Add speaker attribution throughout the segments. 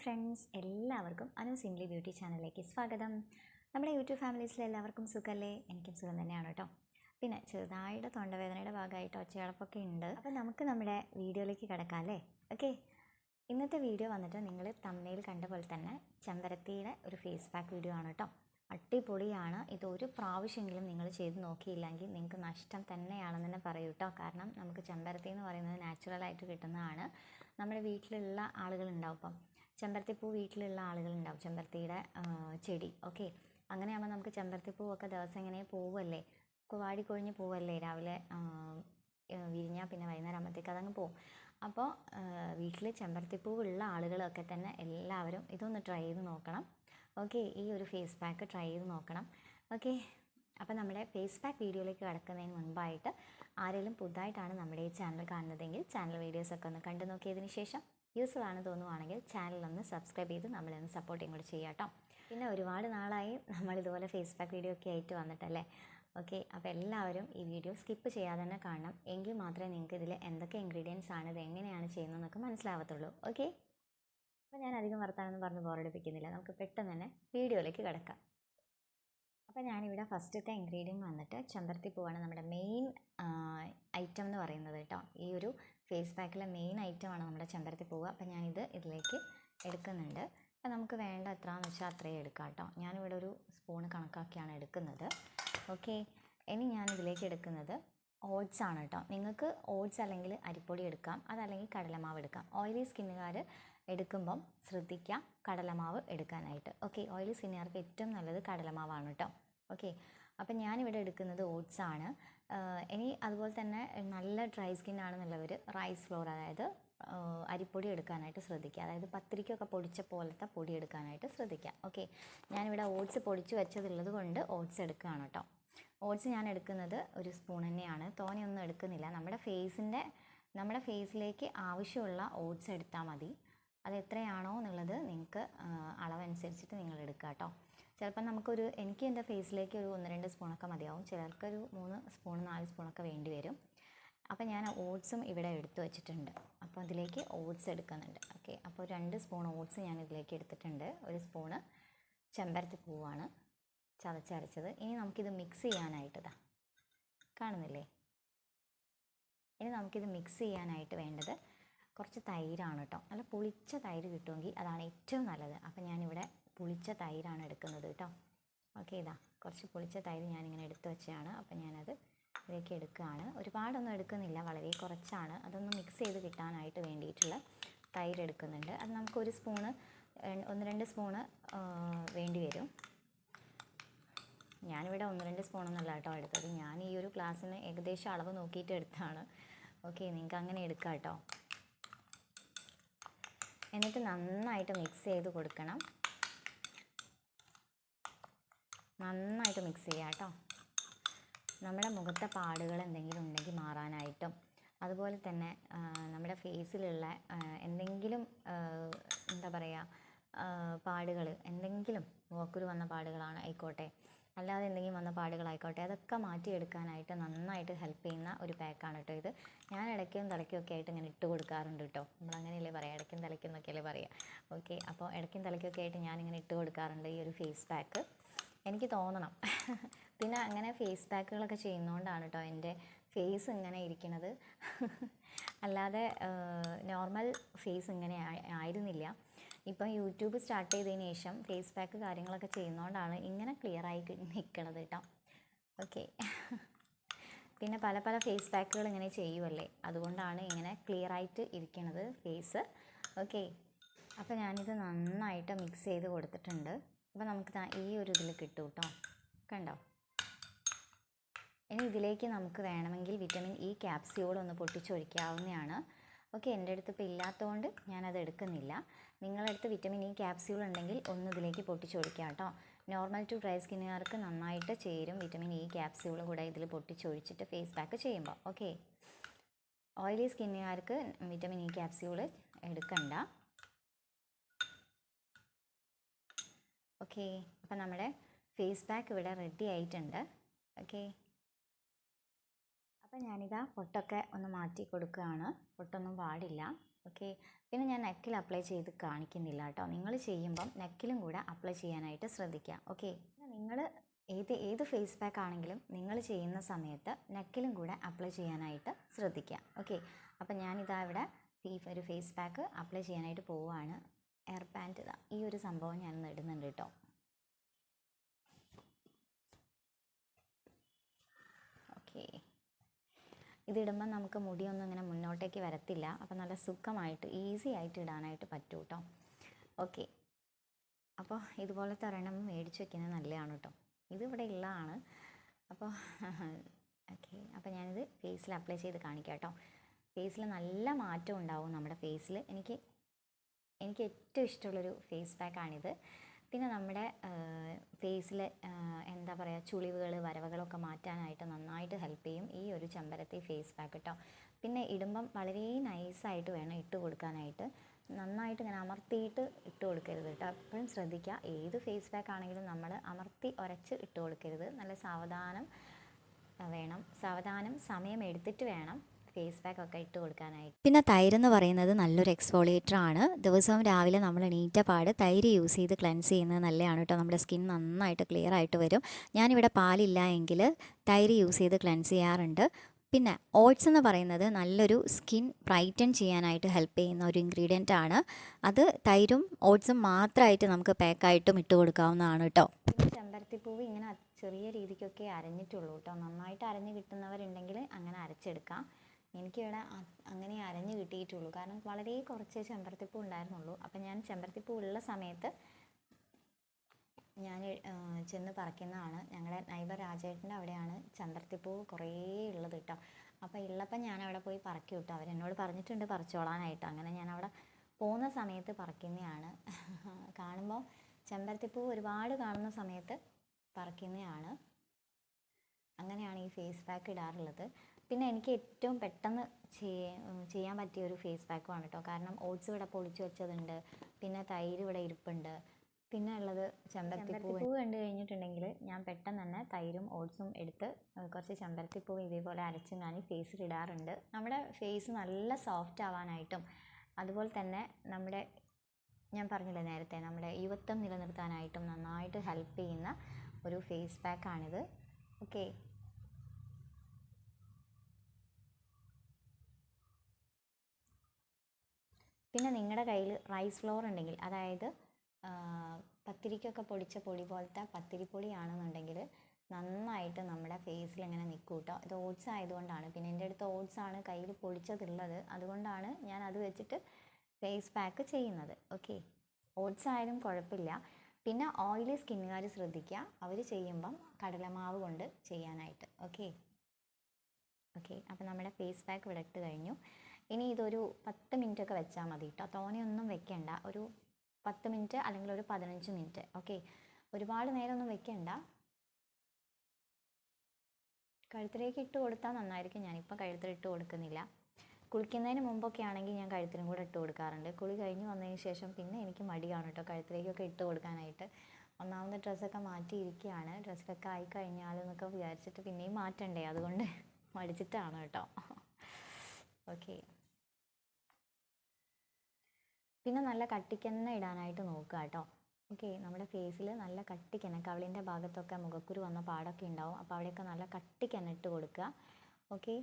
Speaker 1: Friends എല്ലാവർക്കും Anu Zwingli beauty ചാനലിലേക്ക് സ്വാഗതം. നമ്മുടെ യൂട്യൂബ് ഫാമിലീസിലെ എല്ലാവർക്കും സുഖമല്ലേ എനിക്കും സുഖം തന്നെയാണ് കേട്ടോ. പിന്നെ ചെറുതായിട്ട് തൊണ്ടവേദനയുടെ ഭാഗമായിട്ട് ഒച്ചയളപ്പൊക്കെ ഉണ്ട്. അപ്പോൾ നമുക്ക് നമ്മുടെ വീഡിയോയിലേക്ക് കിടക്കാം അല്ലേ? ഓക്കെ ഇന്നത്തെ വീഡിയോ വന്നിട്ട് നിങ്ങൾ തമ്മയിൽ കണ്ട പോലെ തന്നെ ചെമ്പരത്തിയുടെ ഒരു ഫേസ് പാക്ക് വീഡിയോ ആണ് കേട്ടോ. അടിപൊളിയാണ്. ഒരു പ്രാവശ്യമെങ്കിലും നിങ്ങൾ ചെയ്ത് നോക്കിയില്ലെങ്കിൽ നിങ്ങൾക്ക് നഷ്ടം തന്നെയാണെന്ന് തന്നെ പറയൂ കേട്ടോ. കാരണം നമുക്ക് ചെമ്പരത്തി എന്ന് പറയുന്നത് നാച്ചുറലായിട്ട് കിട്ടുന്നതാണ്. നമ്മുടെ വീട്ടിലുള്ള ആളുകളുണ്ടാവും ഇപ്പം ചെമ്പരത്തിപ്പൂ വീട്ടിലുള്ള ആളുകളുണ്ടാവും. ചെമ്പരത്തിയുടെ ചെടി. ഓക്കെ. അങ്ങനെയാകുമ്പോൾ നമുക്ക് ചെമ്പരത്തിപ്പൂവൊക്കെ ദിവസം ഇങ്ങനെ പോവല്ലേ? ഒക്കെ വാടിക്കൊഴിഞ്ഞ് പോവല്ലേ? രാവിലെ വിരിഞ്ഞാൽ പിന്നെ വൈകുന്നേരം ആകുമ്പോഴത്തേക്ക് അതങ്ങ് പോവും. അപ്പോൾ വീട്ടിൽ ചെമ്പരത്തിപ്പൂവുള്ള ആളുകളൊക്കെ തന്നെ എല്ലാവരും ഇതൊന്ന് ട്രൈ ചെയ്ത് നോക്കണം. ഓക്കെ ഈ ഒരു ഫേസ് പാക്ക് ട്രൈ ചെയ്ത് നോക്കണം. ഓക്കെ അപ്പോൾ നമ്മുടെ ഫേസ് പാക്ക് വീഡിയോയിലേക്ക് കടക്കുന്നതിന് മുൻപായിട്ട് ആരെങ്കിലും പുതുതായിട്ടാണ് നമ്മുടെ ഈ ചാനൽ കാണുന്നതെങ്കിൽ ചാനൽ വീഡിയോസൊക്കെ ഒന്ന് കണ്ടു നോക്കിയതിന് ശേഷം യൂസ്ഫുൾ ആണ് തോന്നുവാണെങ്കിൽ ചാനൽ ഒന്ന് സബ്സ്ക്രൈബ് ചെയ്ത് നമ്മളെ ഒന്ന് സപ്പോർട്ടിങ് കൂടി ചെയ്യാം കേട്ടോ. പിന്നെ ഒരുപാട് നാളായി നമ്മൾ ഇതുപോലെ ഫേസ് വീഡിയോ ഒക്കെ ആയിട്ട് വന്നിട്ടല്ലേ? ഓക്കെ അപ്പോൾ എല്ലാവരും ഈ വീഡിയോ സ്കിപ്പ് ചെയ്യാതെ തന്നെ കാണണം. എങ്കിൽ മാത്രമേ നിങ്ങൾക്ക് ഇതിൽ എന്തൊക്കെ ഇൻഗ്രീഡിയൻസ് ആണ് ഇത് എങ്ങനെയാണ് ചെയ്യുന്നതെന്നൊക്കെ മനസ്സിലാവത്തുള്ളൂ. ഓക്കെ അപ്പോൾ ഞാൻ അധികം വർത്താനെന്ന് പറഞ്ഞ് ബോറടിപ്പിക്കുന്നില്ല നമുക്ക് പെട്ടെന്ന് തന്നെ വീഡിയോയിലേക്ക് കിടക്കാം. അപ്പോൾ ഞാനിവിടെ ഫസ്റ്റത്തെ ഇൻഗ്രീഡിയന്റ് വന്നിട്ട് ചെമ്പരത്തി പൂവാണ് നമ്മുടെ മെയിൻ ഐറ്റം എന്ന് പറയുന്നത് കേട്ടോ. ഈ ഒരു ഫേസ് പാക്കിലെ മെയിൻ ഐറ്റമാണ് നമ്മുടെ ചെമ്പരത്തി പൂവ്. അപ്പോൾ ഞാനിത് ഇതിലേക്ക് എടുക്കുന്നുണ്ട്. അപ്പോൾ നമുക്ക് വേണ്ട എത്രയാണെന്ന് വെച്ചാൽ അത്രയും എടുക്കാം കേട്ടോ. ഞാനിവിടെ ഒരു സ്പൂൺ കണക്കാക്കിയാണ് എടുക്കുന്നത്. ഓക്കെ. ഇനി ഞാൻ ഇതിലേക്ക് എടുക്കുന്നത് ഓട്സ് ആണ് കേട്ടോ. നിങ്ങൾക്ക് ഓട്സ് അല്ലെങ്കിൽ അരിപ്പൊടി എടുക്കാം. അതല്ലെങ്കിൽ കടലമാവ് എടുക്കാം. ഓയിലി സ്കിന്നുകാർ എടുക്കുമ്പം ശ്രദ്ധിക്കുക കടലമാവ് എടുക്കാനായിട്ട്. ഓക്കെ. ഓയിലി സ്കിന്നുകാർക്ക് ഏറ്റവും നല്ലത് കടലമാവാണ് കേട്ടോ. ഓക്കെ. അപ്പം ഞാനിവിടെ എടുക്കുന്നത് ഓട്സ് ആണ്. ഇനി അതുപോലെ തന്നെ നല്ല ഡ്രൈ സ്കിൻ ആണെന്നുള്ളവർ റൈസ് ഫ്ലോർ അതായത് അരിപ്പൊടി എടുക്കാനായിട്ട് ശ്രദ്ധിക്കുക. അതായത് പത്തിരിക്കൊക്കെ പൊടിച്ച പോലത്തെ പൊടി എടുക്കാനായിട്ട് ശ്രദ്ധിക്കുക. ഓക്കെ? ഞാനിവിടെ ഓട്സ് പൊടിച്ച് വെച്ചതുള്ളത് കൊണ്ട് ഓട്സ് എടുക്കുകയാണ് കേട്ടോ. ഓട്സ് ഞാൻ എടുക്കുന്നത് ഒരു സ്പൂൺ തന്നെയാണ്. തോനെയൊന്നും എടുക്കുന്നില്ല. നമ്മുടെ ഫേസിന്റെ നമ്മുടെ ഫേസിലേക്ക് ആവശ്യമുള്ള ഓട്സ് എടുത്താൽ മതി. അത് എത്രയാണോ എന്നുള്ളത് നിങ്ങൾക്ക് അളവനുസരിച്ചിട്ട് നിങ്ങൾ എടുക്കുക കേട്ടോ. ചിലപ്പോൾ നമുക്കൊരു എനിക്ക് എന്റെ ഫേസിലേക്ക് ഒരു ഒന്ന് രണ്ട് സ്പൂണൊക്കെ മതിയാവും. ചിലർക്കൊരു മൂന്ന് സ്പൂൺ നാല് സ്പൂണൊക്കെ വേണ്ടി വരും. അപ്പോൾ ഞാൻ ഓട്സും ഇവിടെ എടുത്തു വെച്ചിട്ടുണ്ട്. അപ്പോൾ അതിലേക്ക് ഓട്സ് എടുക്കുന്നുണ്ട്. ഓക്കെ. അപ്പോൾ രണ്ട് സ്പൂൺ ഓട്സ് ഞാൻ ഇതിലേക്ക് എടുത്തിട്ടുണ്ട്. ഒരു സ്പൂണ് ചെമ്പരത്തി പൂവാണ് ചതച്ചരച്ചത് ഇനി നമുക്കിത് മിക്സ് ചെയ്യാനായിട്ട് ഇതാ കാണുന്നില്ലേ? ഇനി നമുക്കിത് മിക്സ് ചെയ്യാനായിട്ട് വേണ്ടത് കുറച്ച് തൈരാണ് കേട്ടോ. നല്ല പുളിച്ച തൈര് കിട്ടുമെങ്കിൽ അതാണ് ഏറ്റവും നല്ലത്. അപ്പം ഞാനിവിടെ പുളിച്ച തൈരാണ് എടുക്കുന്നത് കേട്ടോ. ഓക്കെ ഇതാ. കുറച്ച് പുളിച്ച തൈര് ഞാനിങ്ങനെ എടുത്തു വെച്ചതാണ്. അപ്പം ഞാനത് ഇതിലേക്ക് എടുക്കുകയാണ്. ഒരുപാടൊന്നും എടുക്കുന്നില്ല. വളരെ കുറച്ചാണ്. അതൊന്ന് മിക്സ് ചെയ്ത് കിട്ടാനായിട്ട് വേണ്ടിയിട്ടുള്ള തൈര് എടുക്കുന്നുണ്ട്. അത് നമുക്ക് ഒരു സ്പൂണ് ഒന്ന് രണ്ട് സ്പൂണ് വേണ്ടി വരും. ഞാനിവിടെ ഒന്ന് രണ്ട് സ്പൂണൊന്നുമല്ല കേട്ടോ എടുത്തത്. ഞാൻ ഈ ഒരു ക്ലാസ്സിന് ഏകദേശം അളവ് നോക്കിയിട്ട് എടുത്താണ്. ഓക്കെ നിങ്ങൾക്ക് അങ്ങനെ എടുക്കാം കേട്ടോ. എന്നിട്ട് നന്നായിട്ട് മിക്സ് ചെയ്ത് കൊടുക്കണം. നന്നായിട്ട് മിക്സ് ചെയ്യുക കേട്ടോ. നമ്മുടെ മുഖത്തെ പാടുകൾ എന്തെങ്കിലും ഉണ്ടെങ്കിൽ മാറാനായിട്ടും അതുപോലെ തന്നെ നമ്മുടെ ഫേസിലുള്ള എന്തെങ്കിലും എന്താ പറയുക പാടുകൾ എന്തെങ്കിലും മുഖക്കുരു വന്ന പാടുകളാണ് ആയിക്കോട്ടെ. അല്ലാതെ എന്തെങ്കിലും വന്ന പാടുകളായിക്കോട്ടെ അതൊക്കെ മാറ്റിയെടുക്കാനായിട്ട് നന്നായിട്ട് ഹെൽപ്പ് ചെയ്യുന്ന ഒരു പാക്കാണ് കേട്ടോ ഇത്. ഞാൻ ഇടയ്ക്കും തലയ്ക്കും ഒക്കെ ആയിട്ട് ഇങ്ങനെ ഇട്ട് കൊടുക്കാറുണ്ട് കേട്ടോ നമ്മളങ്ങനെയല്ലേ പറയാം ഇടയ്ക്കും തലയ്ക്കും എന്നൊക്കെയല്ലേ പറയുക ഓക്കെ അപ്പോൾ ഇടയ്ക്കും തലയ്ക്കൊക്കെ ആയിട്ട് ഞാനിങ്ങനെ ഇട്ട് കൊടുക്കാറുണ്ട് ഈ ഒരു ഫേസ് പാക്ക് എനിക്ക് തോന്നണം. പിന്നെ അങ്ങനെ ഫേസ് പാക്കുകളൊക്കെ ചെയ്യുന്നതുകൊണ്ടാണ് കേട്ടോ എന്റെ ഫേസ് ഇങ്ങനെ ഇരിക്കുന്നത് അല്ലാതെ നോർമൽ ഫേസ് ഇങ്ങനെ ആയിരുന്നില്ല. ഇപ്പം യൂട്യൂബ് സ്റ്റാർട്ട് ചെയ്തതിന് ശേഷം ഫേസ് പാക്ക് കാര്യങ്ങളൊക്കെ ചെയ്യുന്നതുകൊണ്ടാണ് ഇങ്ങനെ ക്ലിയർ ആയി നിൽക്കണത് കേട്ടോ ഓക്കെ പിന്നെ പല പല ഫേസ് പാക്കുകൾ ഇങ്ങനെ ചെയ്യുമല്ലേ അതുകൊണ്ടാണ് ഇങ്ങനെ ക്ലിയർ ആയിട്ട് ഇരിക്കണത് ഫേസ് ഓക്കെ അപ്പോൾ ഞാനിത് നന്നായിട്ട് മിക്സ് ചെയ്ത് കൊടുത്തിട്ടുണ്ട്. അപ്പോൾ നമുക്ക് ഈ ഒരു ഇതിൽ കിട്ടും കേട്ടോ കണ്ടോ? ഇനി ഇതിലേക്ക് നമുക്ക് വേണമെങ്കിൽ വിറ്റമിൻ ഇ ക്യാപ്സ്യൂൾ ഒന്ന് പൊട്ടിച്ചൊഴിക്കാവുന്നതാണ്. ഓക്കെ എന്റെ അടുത്ത് ഇപ്പോൾ ഇല്ലാത്തതുകൊണ്ട് ഞാനത് എടുക്കുന്നില്ല. നിങ്ങളുടെ അടുത്ത് വിറ്റമിൻ ഇ ക്യാപ്സ്യൂൾ ഉണ്ടെങ്കിൽ ഒന്ന് ഇതിലേക്ക് പൊട്ടിച്ചൊഴിക്കാം കേട്ടോ നോർമൽ ടു ഡ്രൈ സ്കിന്നുകാർക്ക് നന്നായിട്ട് ചേരും വിറ്റമിൻ ഇ ക്യാപ്സ്യൂൾ കൂടെ ഇതിൽ പൊട്ടിച്ചൊഴിച്ചിട്ട് ഫേസ് പാക്ക് ചെയ്യുമ്പോൾ ഓക്കെ ഓയിലി സ്കിന്നുകാർക്ക് വിറ്റമിൻ ഇ ക്യാപ്സ്യൂൾ എടുക്കണ്ട. ഓക്കെ. അപ്പം നമ്മുടെ ഫേസ് പാക്ക് ഇവിടെ റെഡി ആയിട്ടുണ്ട്. ഓക്കെ. അപ്പം ഞാനിതാ പൊട്ടൊക്കെ ഒന്ന് മാറ്റി കൊടുക്കുകയാണ്. പൊട്ടൊന്നും പാടില്ല. ഓക്കെ. പിന്നെ ഞാൻ നെക്കിൽ അപ്ലൈ ചെയ്ത് കാണിക്കുന്നില്ല കേട്ടോ. നിങ്ങൾ ചെയ്യുമ്പം നെക്കിലും കൂടെ അപ്ലൈ ചെയ്യാനായിട്ട് ശ്രദ്ധിക്കുക. ഓക്കെ. നിങ്ങൾ ഏത് ഏത് ഫേസ് പാക്ക് ആണെങ്കിലും നിങ്ങൾ ചെയ്യുന്ന സമയത്ത് നെക്കിലും കൂടെ അപ്ലൈ ചെയ്യാനായിട്ട് ശ്രദ്ധിക്കുക. ഓക്കെ. അപ്പം ഞാനിതാ ഇവിടെ ഒരു ഫേസ് പാക്ക് അപ്ലൈ ചെയ്യാനായിട്ട് പോവുകയാണ്. എയർ പാന്റ് ഇതാ. ഈ ഒരു സംഭവം ഞാൻ ഇടുന്നുണ്ട് കേട്ടോ ഓക്കെ. ഇതിടുമ്പോൾ നമുക്ക് മുടിയൊന്നും ഇങ്ങനെ മുന്നോട്ടേക്ക് വരത്തില്ല. അപ്പോൾ നല്ല സുഖമായിട്ട് ഈസി ആയിട്ട് ഇടാനായിട്ട് പറ്റും കേട്ടോ ഓക്കെ. അപ്പോൾ ഇതുപോലത്തെ ഒരെണ്ണം മേടിച്ച് വെക്കുന്നത് നല്ലതാണ് കേട്ടോ ഇതിവിടെ ഉള്ളതാണ്. അപ്പോൾ ഓക്കെ. അപ്പോൾ ഞാനിത് ഫേസിൽ അപ്ലൈ ചെയ്ത് കാണിക്കാം കേട്ടോ ഫേസിൽ നല്ല മാറ്റം ഉണ്ടാവും നമ്മുടെ ഫേസിൽ. എനിക്ക് എനിക്ക് ഏറ്റവും ഇഷ്ടമുള്ളൊരു ഫേസ് പാക്കാണിത് പിന്നെ നമ്മുടെ ഫേസിൽ എന്താ പറയുക ചുളിവുകൾ വരവുകളൊക്കെ മാറ്റാനായിട്ട് നന്നായിട്ട് ഹെൽപ്പ് ചെയ്യും ഈ ഒരു ചെമ്പരത്തി ഫേസ് പാക്ക് കേട്ടോ പിന്നെ ഇടുമ്പം വളരെ നൈസായിട്ട് വേണം ഇട്ട് കൊടുക്കാനായിട്ട്. നന്നായിട്ട് ഇങ്ങനെ അമർത്തിയിട്ട് ഇട്ട് കൊടുക്കരുത് കേട്ടോ എപ്പോഴും ശ്രദ്ധിക്കുക ഏത് ഫേസ് പാക്ക് ആണെങ്കിലും നമ്മൾ അമർത്തി ഉരച്ച് ഇട്ട് കൊടുക്കരുത്. നല്ല സാവധാനം വേണം. സാവധാനം സമയം എടുത്തിട്ട് വേണം. ഫേസ് പാക്ക് ഒക്കെ ഇട്ട് കൊടുക്കാനായിട്ട്. പിന്നെ തൈര് എന്ന് പറയുന്നത് നല്ലൊരു എക്സ്ഫോളിയേറ്റർ ആണ്. ദിവസവും രാവിലെ നമ്മൾ എണീറ്റ പാട് തൈര് യൂസ് ചെയ്ത് ക്ലെൻസ് ചെയ്യുന്നത് നല്ലതാണ് കേട്ടോ. നമ്മുടെ സ്കിൻ നന്നായിട്ട് ക്ലിയർ ആയിട്ട് വരും. ഞാനിവിടെ പാലില്ല എങ്കിൽ തൈര് യൂസ് ചെയ്ത് ക്ലെൻസ് ചെയ്യാറുണ്ട്. പിന്നെ ഓട്സ് എന്ന് പറയുന്നത് നല്ലൊരു സ്കിൻ ബ്രൈറ്റൻ ചെയ്യാനായിട്ട് ഹെൽപ്പ് ചെയ്യുന്ന ഒരു ഇൻഗ്രീഡിയന്റ് ആണ്. അത് തൈരും ഓട്സും മാത്രമായിട്ട് നമുക്ക് പാക്കായിട്ടും ഇട്ട് കൊടുക്കാവുന്നതാണ് കേട്ടോ. ചെമ്പരത്തിപ്പൂവ് ഇങ്ങനെ ചെറിയ രീതിക്കൊക്കെ അരഞ്ഞിട്ടുള്ളൂ കേട്ടോ. നന്നായിട്ട് അരഞ്ഞ് കിട്ടുന്നവരുണ്ടെങ്കിൽ അങ്ങനെ അരച്ചെടുക്കാം. എനിക്കിവിടെ അങ്ങനെ അരഞ്ഞു കിട്ടിയിട്ടുള്ളൂ. കാരണം വളരെ കുറച്ച് ചെമ്പരത്തിപ്പൂ ഉണ്ടായിരുന്നുള്ളൂ. അപ്പം ഞാൻ ചെമ്പരത്തിപ്പൂ ഉള്ള സമയത്ത് ഞാൻ ചെന്ന് പറിക്കുന്നതാണ്. ഞങ്ങളുടെ നൈബർ രാജേട്ടന്റെ അവിടെയാണ് ചെമ്പരത്തിപ്പൂ കുറേ ഉള്ളത് കേട്ടോ. അപ്പോൾ ഉള്ളപ്പം ഞാൻ അവിടെ പോയി പറക്കി വിട്ടു അവരെന്നോട് പറഞ്ഞിട്ടുണ്ട് പറിച്ചോളാനായിട്ട്. അങ്ങനെ ഞാൻ അവിടെ പോകുന്ന സമയത്ത് പറിക്കുന്നതാണ്. കാണുമ്പോൾ ചെമ്പരത്തിപ്പൂ ഒരുപാട് കാണുന്ന സമയത്ത് പറിക്കുന്നതാണ്. അങ്ങനെയാണ് ഈ ഫേസ് പാക്ക് ഇടാറുള്ളത്. പിന്നെ എനിക്ക് ഏറ്റവും പെട്ടെന്ന് ചെയ്യാൻ പറ്റിയ ഒരു ഫേസ് പാക്കുമാണ് കേട്ടോ കാരണം ഓട്സ് ഇവിടെ പൊളിച്ചു വെച്ചതുണ്ട്. പിന്നെ തൈര് ഇവിടെ ഇരിപ്പുണ്ട്. പിന്നെ ഉള്ളത് ചെമ്പരത്തിപ്പൂ കണ്ടു കഴിഞ്ഞിട്ടുണ്ടെങ്കിൽ ഞാൻ പെട്ടെന്ന് തന്നെ തൈരും ഓട്സും എടുത്ത് കുറച്ച് ചെമ്പരത്തിപ്പൂ ഇതേപോലെ അരച്ചും ഞാൻ ഫേസിൽ ഇടാറുണ്ട്. നമ്മുടെ ഫേസ് നല്ല സോഫ്റ്റ് ആവാനായിട്ടും അതുപോലെ തന്നെ നമ്മുടെ ഞാൻ പറഞ്ഞില്ലേ നേരത്തെ നമ്മുടെ യുവത്വം നിലനിർത്താനായിട്ടും നന്നായിട്ട് ഹെൽപ്പ് ചെയ്യുന്ന ഒരു ഫേസ് പാക്കാണിത് ഓക്കെ പിന്നെ നിങ്ങളുടെ കയ്യിൽ റൈസ് ഫ്ലോർ ഉണ്ടെങ്കിൽ അതായത് പത്തിരിക്കൊക്കെ പൊടിച്ച പൊടി പോലത്തെ പത്തിരിപ്പൊടിയാണെന്നുണ്ടെങ്കിൽ നന്നായിട്ട് നമ്മുടെ ഫേസിൽ ഇങ്ങനെ നിൽക്കും കേട്ടോ ഇത് ഓട്സ് ആയതുകൊണ്ടാണ്. പിന്നെ എന്റെ അടുത്ത് ഓട്സ് ആണ് കയ്യിൽ പൊടിച്ചതുള്ളത്. അതുകൊണ്ടാണ് ഞാൻ അത് വെച്ചിട്ട് ഫേസ് പാക്ക് ചെയ്യുന്നത്. ഓക്കെ? ഓട്സ് ആയാലും കുഴപ്പമില്ല പിന്നെ ഓയിലി സ്കിന്നുകാർ ശ്രദ്ധിക്കുക അവർ ചെയ്യുമ്പം കടലമാവ് കൊണ്ട് ചെയ്യാനായിട്ട്. ഓക്കെ? ഓക്കെ. അപ്പോൾ നമ്മുടെ ഫേസ് പാക്ക് ഇവിടെ ഇട്ട് കഴിഞ്ഞു. ഇനി ഇതൊരു പത്ത് മിനിറ്റ് ഒക്കെ വെച്ചാൽ മതി കേട്ടോ തോനെയൊന്നും വെക്കേണ്ട. ഒരു പത്ത് മിനിറ്റ് അല്ലെങ്കിൽ ഒരു പതിനഞ്ച് മിനിറ്റ്. ഓക്കെ. ഒരുപാട് നേരമൊന്നും വെക്കേണ്ട. കഴുത്തിലേക്ക് ഇട്ട് കൊടുത്താൽ നന്നായിരിക്കും. ഞാനിപ്പോൾ കഴുത്തിൽ ഇട്ട് കൊടുക്കുന്നില്ല. കുളിക്കുന്നതിന് മുമ്പൊക്കെ ആണെങ്കിൽ ഞാൻ കഴുത്തിനും കൂടെ ഇട്ട് കൊടുക്കാറുണ്ട്. കുളി കഴിഞ്ഞ് വന്നതിന് ശേഷം പിന്നെ എനിക്ക് മടിയാണ് കേട്ടോ കഴുത്തിലേക്കൊക്കെ ഇട്ട് കൊടുക്കാനായിട്ട്. ഒന്നാമത് ഡ്രസ്സൊക്കെ മാറ്റിയിരിക്കുകയാണ് ഡ്രസ്സൊക്കെ ആയി കഴിഞ്ഞാൽ എന്നൊക്കെ വിചാരിച്ചിട്ട് പിന്നെയും മാറ്റണ്ടേ? അതുകൊണ്ട് മടിച്ചിട്ടാണ് കേട്ടോ ഓക്കെ. പിന്നെ നല്ല കട്ടിക്കെന്നെ ഇടാനായിട്ട് നോക്കുക കേട്ടോ. ഓക്കെ നമ്മുടെ ഫേസിൽ നല്ല കട്ടിക്കെന്നെ കവിളിന്റെ ഭാഗത്തൊക്കെ മുഖക്കുരു വന്ന പാടൊക്കെ ഉണ്ടാവും. അപ്പോൾ അവിടെയൊക്കെ നല്ല കട്ടിക്കെന്നെ ഇട്ട് കൊടുക്കുക. ഓക്കെ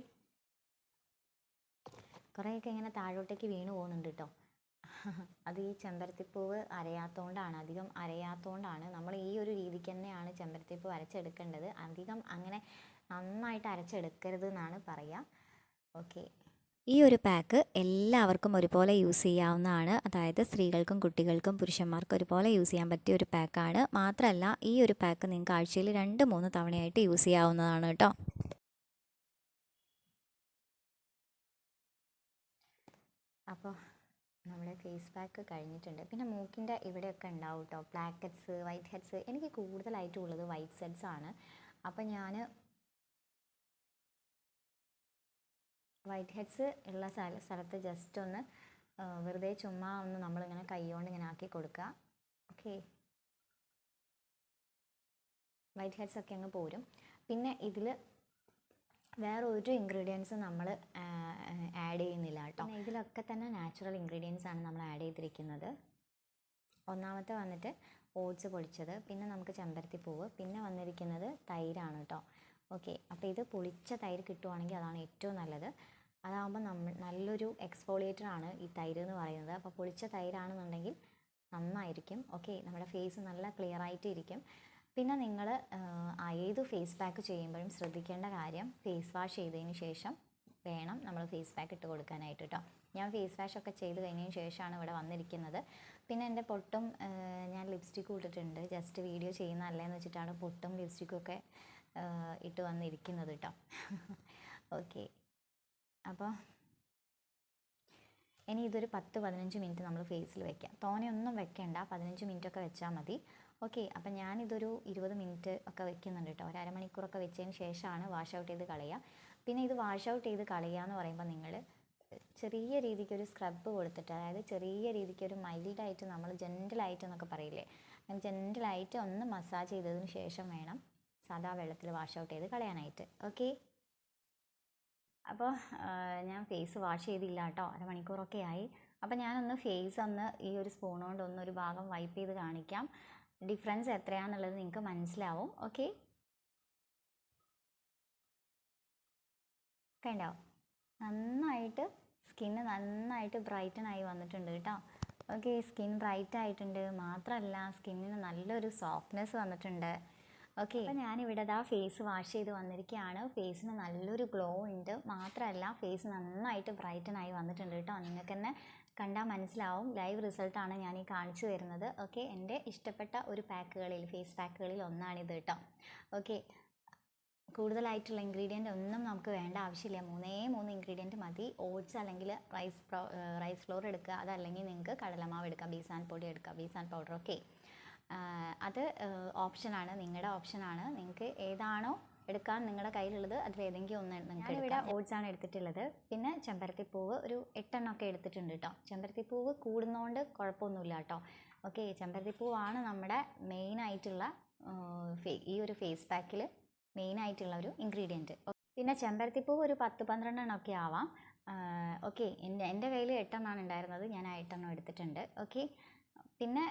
Speaker 1: കുറേയൊക്കെ ഇങ്ങനെ താഴോട്ടേക്ക് വീണ് പോകുന്നുണ്ട് കേട്ടോ. അത് ഈ ചെമ്പരത്തിപ്പൂവ് അരയാത്തോണ്ടാണ് അധികം അരയാത്തോണ്ടാണ്. നമ്മൾ ഈ ഒരു രീതിക്ക് തന്നെയാണ് ചെമ്പരത്തിപ്പൂ അരച്ചെടുക്കേണ്ടത്. അധികം അങ്ങനെ നന്നായിട്ട് അരച്ചെടുക്കരുത് എന്നാണ് പറയുക ഓക്കെ ഈ ഒരു പാക്ക് എല്ലാവർക്കും ഒരുപോലെ യൂസ് ചെയ്യാവുന്നതാണ്. അതായത് സ്ത്രീകൾക്കും കുട്ടികൾക്കും പുരുഷന്മാർക്കും ഒരുപോലെ യൂസ് ചെയ്യാൻ പറ്റിയ ഒരു പാക്കാണ്. മാത്രമല്ല ഈ ഒരു പാക്ക് നിങ്ങൾക്ക് ആഴ്ചയിൽ രണ്ട് മൂന്ന് തവണയായിട്ട് യൂസ് ചെയ്യാവുന്നതാണ് കേട്ടോ. അപ്പോൾ നമ്മുടെ ഫേസ് പാക്ക് കഴിഞ്ഞിട്ടുണ്ട്. പിന്നെ മൂക്കിന്റെ ഇവിടെയൊക്കെ ഉണ്ടാവും കേട്ടോ. ബ്ലാക്ക് ഹെഡ്സ് വൈറ്റ് ഹെഡ്സ് എനിക്ക് കൂടുതലായിട്ടും ഉള്ളത് വൈറ്റ് ഹെഡ്സ് ആണ്. അപ്പോൾ ഞാൻ വൈറ്റ് ഹെഡ്സ് ഉള്ള സ്ഥല സ്ഥലത്ത് ജസ്റ്റ് ഒന്ന് വെറുതെ ചുമ്മാ ഒന്ന് നമ്മളിങ്ങനെ കൈകൊണ്ട് ഇങ്ങനെ ആക്കി കൊടുക്കുക ഓക്കെ വൈറ്റ് ഹെഡ്സ് ഒക്കെ അങ്ങ് പോരും. പിന്നെ ഇതിൽ വേറെ ഒരു ഇൻഗ്രീഡിയൻസ് നമ്മൾ ആഡ് ചെയ്യുന്നില്ല കേട്ടോ. ഇതിലൊക്കെ തന്നെ നാച്ചുറൽ ഇൻഗ്രീഡിയൻസ് ആണ് നമ്മൾ ആഡ് ചെയ്തിരിക്കുന്നത്. ഒന്നാമത്തെ വന്നിട്ട് ഓട്സ് പൊളിച്ചത് പിന്നെ നമുക്ക് ചെമ്പരത്തി പൂവ് പിന്നെ വന്നിരിക്കുന്നത് തൈരാണ് കേട്ടോ. ഓക്കെ അപ്പോൾ ഇത് പൊളിച്ച തൈര് കിട്ടുവാണെങ്കിൽ അതാണ് ഏറ്റവും നല്ലത്. അതാകുമ്പോൾ നമ്മൾ നല്ലൊരു എക്സ്ഫോളിയേറ്റർ ആണ് ഈ തൈര് എന്ന് പറയുന്നത്. അപ്പോൾ പൊളിച്ച തൈരാണെന്നുണ്ടെങ്കിൽ നന്നായിരിക്കും. ഓക്കെ നമ്മുടെ ഫേസ് നല്ല ക്ലിയർ ആയിട്ട് ഇരിക്കും പിന്നെ നിങ്ങൾ ഏത് ഫേസ് പാക്ക് ചെയ്യുമ്പോഴും ശ്രദ്ധിക്കേണ്ട കാര്യം ഫേസ് വാഷ് ചെയ്തതിന് ശേഷം വേണം നമ്മൾ ഫേസ് പാക്ക് ഇട്ട് കൊടുക്കാനായിട്ട് കേട്ടോ ഞാൻ ഫേസ് വാഷ് ഒക്കെ ചെയ്ത് കഴിഞ്ഞതിന് ശേഷമാണ് ഇവിടെ വന്നിരിക്കുന്നത്. പിന്നെ എന്റെ പൊട്ടും ഞാൻ ലിപ്സ്റ്റിക്കും ഇട്ടിട്ടുണ്ട്. ജസ്റ്റ് വീഡിയോ ചെയ്യുന്നതല്ലേന്ന് വെച്ചിട്ടാണ് പൊട്ടും ലിപ്സ്റ്റിക്കും ഒക്കെ ഇട്ട് വന്നിരിക്കുന്നത് കേട്ടോ ഓക്കെ. അപ്പോൾ ഇനി ഇതൊരു പത്ത് പതിനഞ്ച് മിനിറ്റ് നമ്മൾ ഫേസിൽ വെക്കാം. തോനെയൊന്നും വെക്കേണ്ട. പതിനഞ്ച് മിനിറ്റ് ഒക്കെ വെച്ചാൽ മതി. ഓക്കെ. അപ്പം ഞാനിതൊരു ഇരുപത് മിനിറ്റ് ഒക്കെ വെക്കുന്നുണ്ട് കേട്ടോ ഒരു അരമണിക്കൂറൊക്കെ വെച്ചതിന് ശേഷമാണ് വാഷ് ഔട്ട് ചെയ്ത് കളയുക പിന്നെ ഇത് വാഷ് ഔട്ട് ചെയ്ത് കളയുക എന്ന് പറയുമ്പോൾ നിങ്ങൾ ചെറിയ രീതിക്ക് ഒരു സ്ക്രബ് കൊടുത്തിട്ട് അതായത് ചെറിയ രീതിക്ക് ഒരു മൈൽഡായിട്ട് നമ്മൾ ജെന്റലായിട്ട് എന്നൊക്കെ പറയില്ലേ ജെന്റലായിട്ട് ഒന്ന് മസാജ് ചെയ്തതിന് ശേഷം വേണം സാധാ വെള്ളത്തിൽ വാഷ് ഔട്ട് ചെയ്ത് കളയാനായിട്ട്. ഓക്കെ അപ്പോൾ ഞാൻ ഫേസ് വാഷ് ചെയ്തില്ല കേട്ടോ. അരമണിക്കൂറൊക്കെ ആയി. അപ്പോൾ ഞാനൊന്ന് ഫേസ് ഒന്ന് ഈ ഒരു സ്പൂൺ കൊണ്ട് ഒന്ന് ഒരു ഭാഗം വൈപ്പ് ചെയ്ത് കാണിക്കാം. ഡിഫറൻസ് എത്രയാണെന്നുള്ളത് നിങ്ങൾക്ക് മനസ്സിലാവും. ഓക്കെ കണ്ടോ? നന്നായിട്ട് സ്കിന്ന് നന്നായിട്ട് ബ്രൈറ്റൺ ആയി വന്നിട്ടുണ്ട് കേട്ടോ. ഓക്കെ സ്കിൻ ബ്രൈറ്റ് ആയിട്ടുണ്ട്. മാത്രമല്ല സ്കിന്നിന് നല്ലൊരു സോഫ്റ്റ്നെസ് വന്നിട്ടുണ്ട്. ഓക്കെ. അപ്പം ഞാനിവിടെ ദാ ഫേസ് വാഷ് ചെയ്ത് വന്നിരിക്കുകയാണ് ഫേസിന് നല്ലൊരു ഗ്ലോ ഉണ്ട്. മാത്രമല്ല ഫേസ് നന്നായിട്ട് ബ്രൈറ്റൻ ആയി വന്നിട്ടുണ്ട് കേട്ടോ. നിങ്ങൾക്ക് തന്നെ കണ്ടാൽ മനസ്സിലാവും. ലൈവ് റിസൾട്ടാണ് ഞാൻ ഈ കാണിച്ചു തരുന്നത്. ഓക്കെ എന്റെ ഇഷ്ടപ്പെട്ട ഒരു പാക്കുകളിൽ ഫേസ് പാക്കുകളിൽ ഒന്നാണിത് കേട്ടോ. ഓക്കെ കൂടുതലായിട്ടുള്ള ഇൻഗ്രീഡിയന്റ് ഒന്നും നമുക്ക് വേണ്ട ആവശ്യമില്ല. മൂന്നേ മൂന്ന് ഇൻഗ്രീഡിയന്റ് മതി. ഓട്സ് അല്ലെങ്കിൽ റൈസ് റൈസ് ഫ്ലോർ എടുക്കുക. അതല്ലെങ്കിൽ നിങ്ങൾക്ക് കടലമാവ് എടുക്കാം ബീസാൻ പൊടി എടുക്കാം ബീസാൻ പൗഡർ. ഓക്കെ. അത് ഓപ്ഷനാണ്. നിങ്ങളുടെ ഓപ്ഷനാണ്. നിങ്ങൾക്ക് ഏതാണോ എടുക്കാൻ നിങ്ങളുടെ കയ്യിലുള്ളത് അതിൽ ഏതെങ്കിലും ഒന്ന് നിങ്ങൾക്ക് ഇവിടെ ഓട്സ് ആണ് എടുത്തിട്ടുള്ളത്. പിന്നെ ചെമ്പരത്തിപ്പൂവ് ഒരു എട്ടെണ്ണമൊക്കെ എടുത്തിട്ടുണ്ട് കേട്ടോ. ചെമ്പരത്തിപ്പൂവ് കൂടുന്നതുകൊണ്ട് കുഴപ്പമൊന്നുമില്ല കേട്ടോ. ഓക്കെ ചെമ്പരത്തിപ്പൂവാണ് നമ്മുടെ മെയിൻ ആയിട്ടുള്ള ഈ ഒരു ഫേസ് പാക്കിൽ മെയിൻ ആയിട്ടുള്ള ഒരു ഇൻഗ്രീഡിയന്റ് പിന്നെ ചെമ്പരത്തിപ്പൂവ് ഒരു പത്ത് പന്ത്രണ്ടെണ്ണം ഒക്കെ ആവാം ഓക്കെ എന്റെ എന്റെ കയ്യിൽ എട്ടെണ്ണമാണ് ഉണ്ടായിരുന്നത്. ഞാൻ ആ എട്ടെണ്ണം എടുത്തിട്ടുണ്ട്. ഓക്കെ പിന്നെ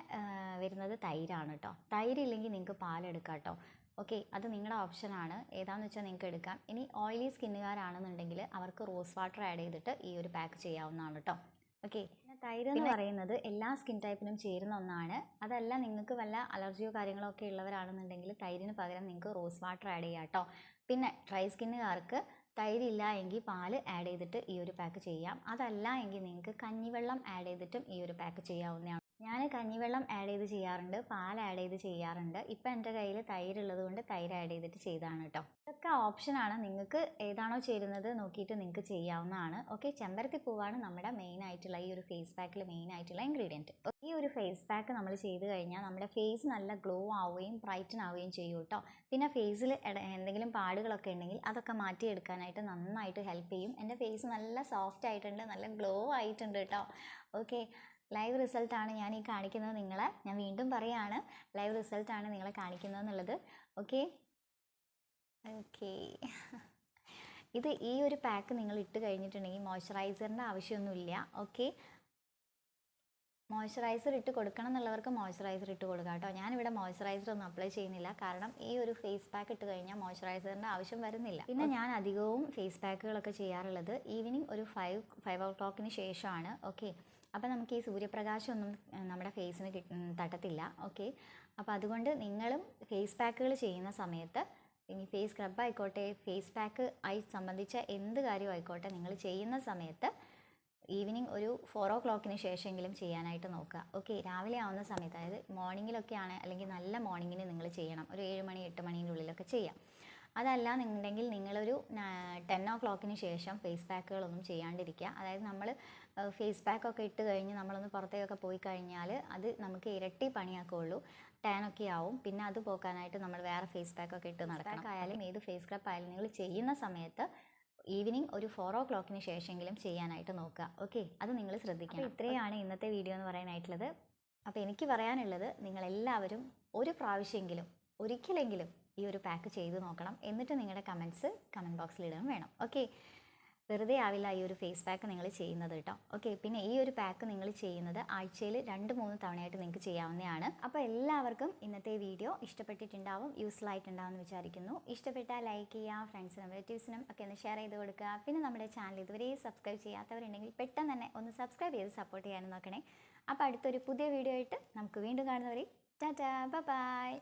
Speaker 1: വരുന്നത് തൈരാണ് കേട്ടോ തൈര് ഇല്ലെങ്കിൽ നിങ്ങൾക്ക് പാലെടുക്കാം കേട്ടോ ഓക്കെ അത് നിങ്ങളുടെ ഓപ്ഷനാണ്. ഏതാണെന്ന് വെച്ചാൽ നിങ്ങൾക്ക് എടുക്കാം. ഇനി ഓയിലി സ്കിന്നുകാരാണെന്നുണ്ടെങ്കിൽ അവർക്ക് റോസ് വാട്ടർ ആഡ് ചെയ്തിട്ട് ഈ ഒരു പാക്ക് ചെയ്യാവുന്നതാണ് കേട്ടോ ഓക്കെ പിന്നെ തൈര് എന്ന് പറയുന്നത് എല്ലാ സ്കിൻ ടൈപ്പിനും ചേരുന്ന ഒന്നാണ്. അതല്ല നിങ്ങൾക്ക് വല്ല അലർജിയോ കാര്യങ്ങളോ ഒക്കെ ഉള്ളവരാണെന്നുണ്ടെങ്കിൽ തൈരിന് പകരം നിങ്ങൾക്ക് റോസ് വാട്ടർ ആഡ് ചെയ്യാം കേട്ടോ പിന്നെ ഡ്രൈ സ്കിന്നുകാർക്ക് തൈരില്ല എങ്കിൽ പാൽ ആഡ് ചെയ്തിട്ട് ഈ ഒരു പാക്ക് ചെയ്യാം. അതല്ല എങ്കിൽ നിങ്ങൾക്ക് കഞ്ഞിവെള്ളം ആഡ് ചെയ്തിട്ടും ഈ ഒരു പാക്ക് ചെയ്യാവുന്നതാണ്. ഞാൻ കഞ്ഞിവെള്ളം ആഡ് ചെയ്ത് ചെയ്യാറുണ്ട് പാൽ ആഡ് ചെയ്ത് ചെയ്യാറുണ്ട്. ഇപ്പം എന്റെ കയ്യിൽ തൈര് ഉള്ളത് കൊണ്ട് തൈര് ആഡ് ചെയ്തിട്ട് ചെയ്താണ് കേട്ടോ ഇതൊക്കെ ഓപ്ഷനാണ് നിങ്ങൾക്ക് ഏതാണോ ചേരുന്നത് നോക്കിയിട്ട് നിങ്ങൾക്ക് ചെയ്യാവുന്നതാണ്. ഓക്കെ ചെമ്പരത്തി പൂവാണ് നമ്മുടെ മെയിൻ ആയിട്ടുള്ള ഈ ഒരു ഫേസ് പാക്കിൽ മെയിൻ ആയിട്ടുള്ള ഇൻഗ്രീഡിയന്റ് ഈ ഒരു ഫേസ് പാക്ക് നമ്മൾ ചെയ്ത് കഴിഞ്ഞാൽ നമ്മുടെ ഫേസ് നല്ല ഗ്ലോ ആവുകയും ബ്രൈറ്റൻ ആവുകയും ചെയ്യും കേട്ടോ പിന്നെ ഫേസിൽ എന്തെങ്കിലും പാടുകളൊക്കെ ഉണ്ടെങ്കിൽ അതൊക്കെ മാറ്റിയെടുക്കാനായിട്ട് നന്നായിട്ട് ഹെൽപ്പ് ചെയ്യും. എന്റെ ഫേസ് നല്ല സോഫ്റ്റ് ആയിട്ടുണ്ട് നല്ല ഗ്ലോ ആയിട്ടുണ്ട് കേട്ടോ ഓക്കെ ലൈവ് റിസൾട്ടാണ് ഞാൻ ഈ കാണിക്കുന്നത്. നിങ്ങളെ ഞാൻ വീണ്ടും പറയാണ്. ലൈവ് റിസൾട്ടാണ് നിങ്ങളെ കാണിക്കുന്നത് എന്നുള്ളത് ഓക്കെ ഓക്കെ ഇത് ഈ ഒരു പാക്ക് നിങ്ങൾ ഇട്ട് കഴിഞ്ഞിട്ടുണ്ടെങ്കിൽ മോയ്സ്ചറൈസറിന്റെ ആവശ്യമൊന്നുമില്ല. ഓക്കെ മോയ്സ്ചറൈസർ ഇട്ട് കൊടുക്കണം എന്നുള്ളവർക്ക് മോയ്സ്ചറൈസർ ഇട്ട് കൊടുക്കാം കേട്ടോ. ഞാനിവിടെ മോയ്സ്ചറൈസർ ഒന്നും അപ്ലൈ ചെയ്യുന്നില്ല. കാരണം ഈ ഒരു ഫേസ് പാക്ക് ഇട്ട് കഴിഞ്ഞാൽ മോയ്സ്ചറൈസറിന്റെ ആവശ്യം വരുന്നില്ല. പിന്നെ ഞാൻ അധികവും ഫേസ് പാക്കുകളൊക്കെ ചെയ്യാറുള്ളത് ഈവനിങ് ഒരു ഫൈവ് ഫൈവ് ഓ ക്ലോക്കിന് ശേഷമാണ്. ഓക്കെ അപ്പോൾ നമുക്ക് ഈ സൂര്യപ്രകാശമൊന്നും ഒന്നും നമ്മുടെ ഫേസിന് തട്ടത്തില്ല. ഓക്കെ അപ്പോൾ അതുകൊണ്ട് നിങ്ങളും ഫേസ് പാക്കുകൾ ചെയ്യുന്ന സമയത്ത് ഇനി ഫേസ് സ്ക്രബ് ആയിക്കോട്ടെ ഫേസ് പാക്ക് ആയി സംബന്ധിച്ച എന്ത് കാര്യമായിക്കോട്ടെ നിങ്ങൾ ചെയ്യുന്ന സമയത്ത് ഈവനിങ് ഒരു ഫോർ ഓ ക്ലോക്കിന് ശേഷമെങ്കിലും ചെയ്യാനായിട്ട് നോക്കുക. ഓക്കെ രാവിലെ ആവുന്ന സമയത്ത് അതായത് മോർണിംഗിലൊക്കെ ആണ് അല്ലെങ്കിൽ നല്ല മോർണിംഗിന് നിങ്ങൾ ചെയ്യണം. ഒരു ഏഴ് മണി എട്ട് മണീന്റെ ഉള്ളിലൊക്കെ ചെയ്യാം. അതല്ല എന്നുണ്ടെങ്കിൽ നിങ്ങളൊരു ടെൻ ഓ ക്ലോക്കിന് ശേഷം ഫേസ് പാക്കുകളൊന്നും ചെയ്യാണ്ടിരിക്കുക. അതായത് നമ്മൾ ഫേസ് പാക്കൊക്കെ ഇട്ട് കഴിഞ്ഞ് നമ്മളൊന്ന് പുറത്തേക്കൊക്കെ പോയി കഴിഞ്ഞാൽ അത് നമുക്ക് ഇരട്ടി പണിയാക്കുള്ളൂ. ടാനൊക്കെ ആവും. പിന്നെ അത് പോക്കാനായിട്ട് നമ്മൾ വേറെ ഫേസ് പാക്കൊക്കെ ഇട്ട് നടക്കണം. ആയാലും ഏത് ഫേസ് സ്ക്രബ് ആയാലും നിങ്ങൾ ചെയ്യുന്ന സമയത്ത് ഈവനിങ് ഒരു ഫോർ ഓ ക്ലോക്കിന് ശേഷമെങ്കിലും ചെയ്യാനായിട്ട് നോക്കുക. ഓക്കെ അത് നിങ്ങൾ ശ്രദ്ധിക്കണം. ഇത്രയാണ് ഇന്നത്തെ വീഡിയോ എന്ന് പറയാനായിട്ടുള്ളത്. അപ്പോൾ എനിക്ക് പറയാനുള്ളത് നിങ്ങളെല്ലാവരും ഒരു പ്രാവശ്യമെങ്കിലും ഒരിക്കലെങ്കിലും ഈ ഒരു പാക്ക് ചെയ്ത് നോക്കണം. എന്നിട്ട് നിങ്ങളുടെ കമന്റ്സ് കമന്റ് ബോക്സിൽ ഇടാൻ വേണം. ഓക്കെ വെറുതെ ആവില്ല ഈ ഒരു ഫേസ് പാക്ക് നിങ്ങൾ ചെയ്യുന്നത് കേട്ടോ ഓക്കെ പിന്നെ ഈ ഒരു പാക്ക് നിങ്ങൾ ചെയ്യുന്നത് ആഴ്ചയിൽ രണ്ട് മൂന്ന് തവണയായിട്ട് നിങ്ങൾക്ക് ചെയ്യാവുന്നതാണ്. അപ്പോൾ എല്ലാവർക്കും ഇന്നത്തെ വീഡിയോ ഇഷ്ടപ്പെട്ടിട്ടുണ്ടാവും യൂസ്ഫുൾ ആയിട്ടുണ്ടാവും എന്ന് വിചാരിക്കുന്നു ഇഷ്ടപ്പെട്ടാൽ ലൈക്ക് ചെയ്യുക ഫ്രണ്ട്സിനും റിലേറ്റീവ്സിനും ഒക്കെ ഒന്ന് ഷെയർ ചെയ്ത് കൊടുക്കുക. പിന്നെ നമ്മുടെ ചാനൽ ഇതുവരെ സബ്സ്ക്രൈബ് ചെയ്യാത്തവരുണ്ടെങ്കിൽ പെട്ടെന്ന് തന്നെ ഒന്ന് സബ്സ്ക്രൈബ് ചെയ്ത് സപ്പോർട്ട് ചെയ്യാനും നോക്കണേ. അപ്പോൾ അടുത്തൊരു പുതിയ വീഡിയോ ആയിട്ട് നമുക്ക് വീണ്ടും കാണുന്നവരെ ടാറ്റാ ബൈ